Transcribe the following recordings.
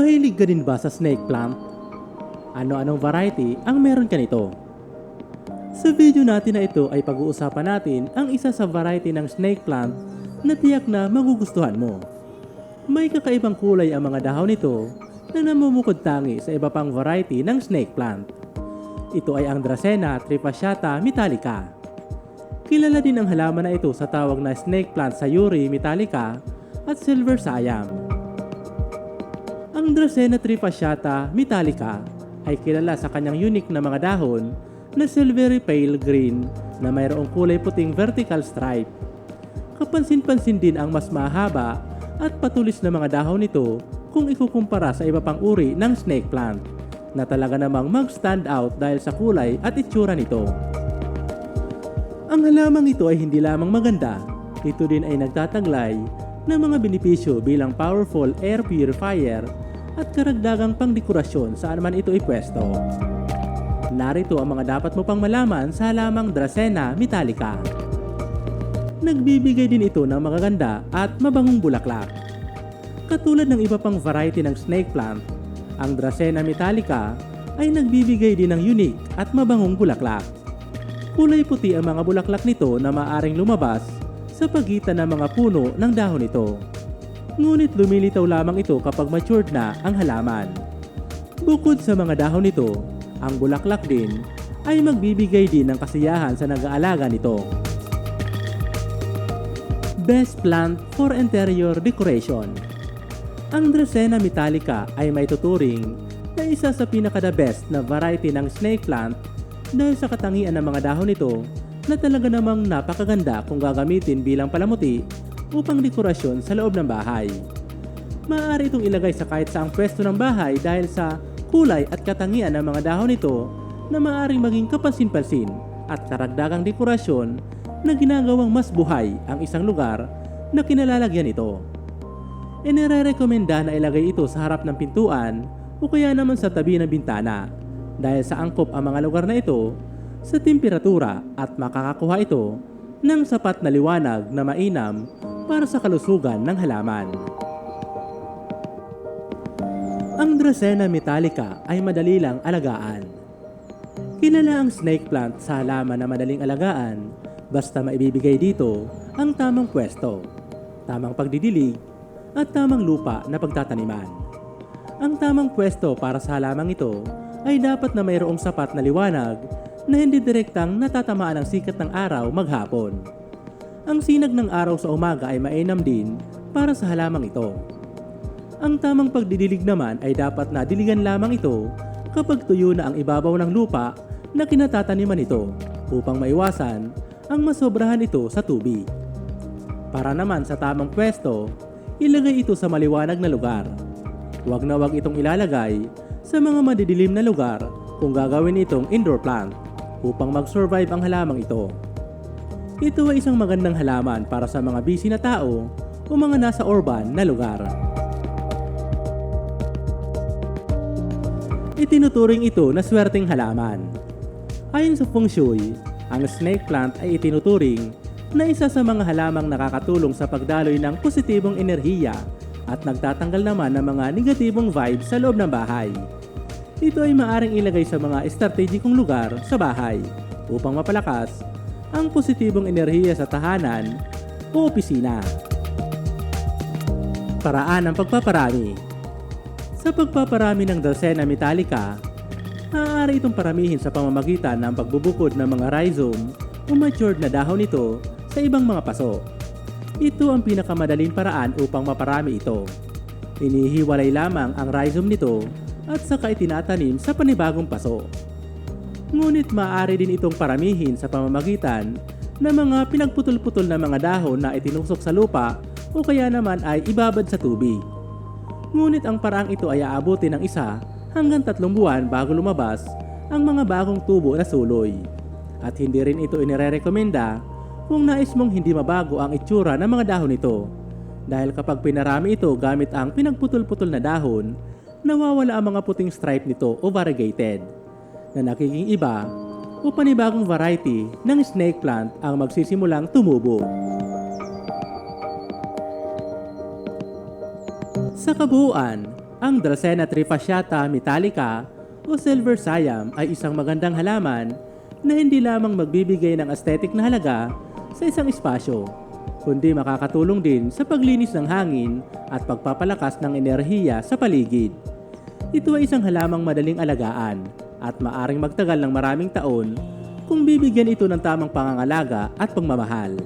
Mahilig ka din ba sa snake plant? Ano-anong variety ang meron ka nito? Sa video natin na ito ay pag-uusapan natin ang isa sa variety ng snake plant na tiyak na magugustuhan mo. May kakaibang kulay ang mga dahon nito na namumukod tangi sa iba pang variety ng snake plant. Ito ay ang Dracena trifasciata metallica. Kilala din ang halaman na ito sa tawag na snake plant sa Yuri metallica at silver siam. Ang Dracena trifasciata metallica ay kilala sa kanyang unique na mga dahon na silvery pale green na mayroong kulay puting vertical stripe. Kapansin-pansin din ang mas mahaba at patulis na mga dahon nito kung ikukumpara sa iba pang uri ng snake plant na talaga namang mag-stand out dahil sa kulay at itsura nito. Ang halamang ito ay hindi lamang maganda, ito din ay nagtataglay ng mga benepisyo bilang powerful air purifier at karagdagang pangdekorasyon saan man ito ipwesto. Narito ang mga dapat mo pang malaman sa halamang Dracena metallica. Nagbibigay din ito ng magaganda at mabangong bulaklak. Katulad ng iba pang variety ng snake plant, ang Dracena metallica ay nagbibigay din ng unique at mabangong bulaklak. Kulay puti ang mga bulaklak nito na maaring lumabas sa pagitan ng mga puno ng dahon nito. Ngunit lumilitaw lamang ito kapag matured na ang halaman. Bukod sa mga dahon nito, ang bulaklak din ay magbibigay din ng kasiyahan sa nag-aalaga nito. Best plant for interior decoration. Ang Dracena metallica ay may tuturing na isa sa pinaka-the best na variety ng snake plant dahil sa katangian ng mga dahon nito na talaga namang napakaganda kung gagamitin bilang palamuti upang dekorasyon sa loob ng bahay. Maaari itong ilagay sa kahit saang pwesto ng bahay dahil sa kulay at katangian ng mga dahon nito na maaaring maging kapansin-pansin at karagdagang dekorasyon na ginagawang mas buhay ang isang lugar na kinalalagyan ito. Inirerekomenda na ilagay ito sa harap ng pintuan o kaya naman sa tabi ng bintana dahil sa angkop ang mga lugar na ito sa temperatura at makakakuha ito ng sapat na liwanag na mainam para sa kalusugan ng halaman. Ang Dracena metallica ay madali lang alagaan. Kilala ang snake plant sa halaman na madaling alagaan basta maibibigay dito ang tamang pwesto, tamang pagdidilig at tamang lupa na pagtataniman. Ang tamang pwesto para sa halamang ito ay dapat na mayroong sapat na liwanag na hindi direktang natatamaan ng sikat ng araw maghapon. Ang sinag ng araw sa umaga ay mainam din para sa halamang ito. Ang tamang pagdidilig naman ay dapat na diligan lamang ito kapag tuyo na ang ibabaw ng lupa na kinatataniman ito upang maiwasan ang masobrahan ito sa tubig. Para naman sa tamang pwesto, ilagay ito sa maliwanag na lugar. Huwag na huwag itong ilalagay sa mga madidilim na lugar kung gagawin itong indoor plant upang mag-survive ang halamang ito. Ito ay isang magandang halaman para sa mga busy na tao o mga nasa urban na lugar. Itinuturing ito na swerteng halaman. Ayon sa feng shui, ang snake plant ay itinuturing na isa sa mga halamang nakakatulong sa pagdaloy ng positibong enerhiya at nagtatanggal naman ng mga negatibong vibes sa loob ng bahay. Ito ay maaring ilagay sa mga estratehikong lugar sa bahay upang mapalakas ang positibong enerhiya sa tahanan o opisina. Paraan ng pagpaparami Sa pagpaparami ng Dracena metallica, maaari itong paramihin sa pamamagitan ng pagbubukod ng mga rhizome o matured na dahon nito sa ibang mga paso. Ito ang pinakamadaling paraan upang maparami ito. Inihiwalay lamang ang rhizome nito at saka itinatanim sa panibagong paso. Ngunit maaari din itong paramihin sa pamamagitan ng mga pinagputol-putol na mga dahon na itinusok sa lupa o kaya naman ay ibabad sa tubig. Ngunit ang paraang ito ay aabuti ng isa hanggang tatlong buwan bago lumabas ang mga bagong tubo na suloy. At hindi rin ito inirerekomenda kung nais mong hindi mabago ang itsura ng mga dahon nito. Dahil kapag pinarami ito gamit ang pinagputol-putol na dahon, nawawala ang mga puting stripe nito o variegated na nakiging iba o panibagong variety ng snake plant ang magsisimulang tumubo. Sa kabuuan, Ang Dracena trifasciata metallica o silver siam ay isang magandang halaman na hindi lamang magbibigay ng aesthetic na halaga sa isang espasyo, kundi makakatulong din sa paglinis ng hangin at pagpapalakas ng enerhiya sa paligid. Ito ay isang halamang madaling alagaan at maaring magtagal ng maraming taon kung bibigyan ito ng tamang pangangalaga at pagmamahal.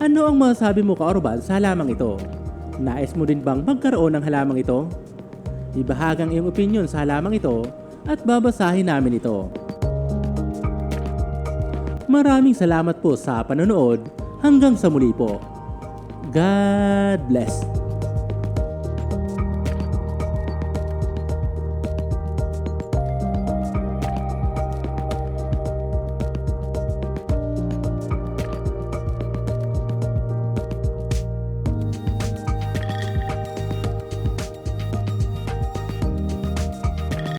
Ano ang masasabi mo ka-Orban sa halamang ito? Nais mo din bang magkaroon ng halamang ito? Ibahag ang iyong opinion sa halamang ito at babasahin namin ito. Maraming salamat po sa panonood. Hanggang sa muli po. God bless.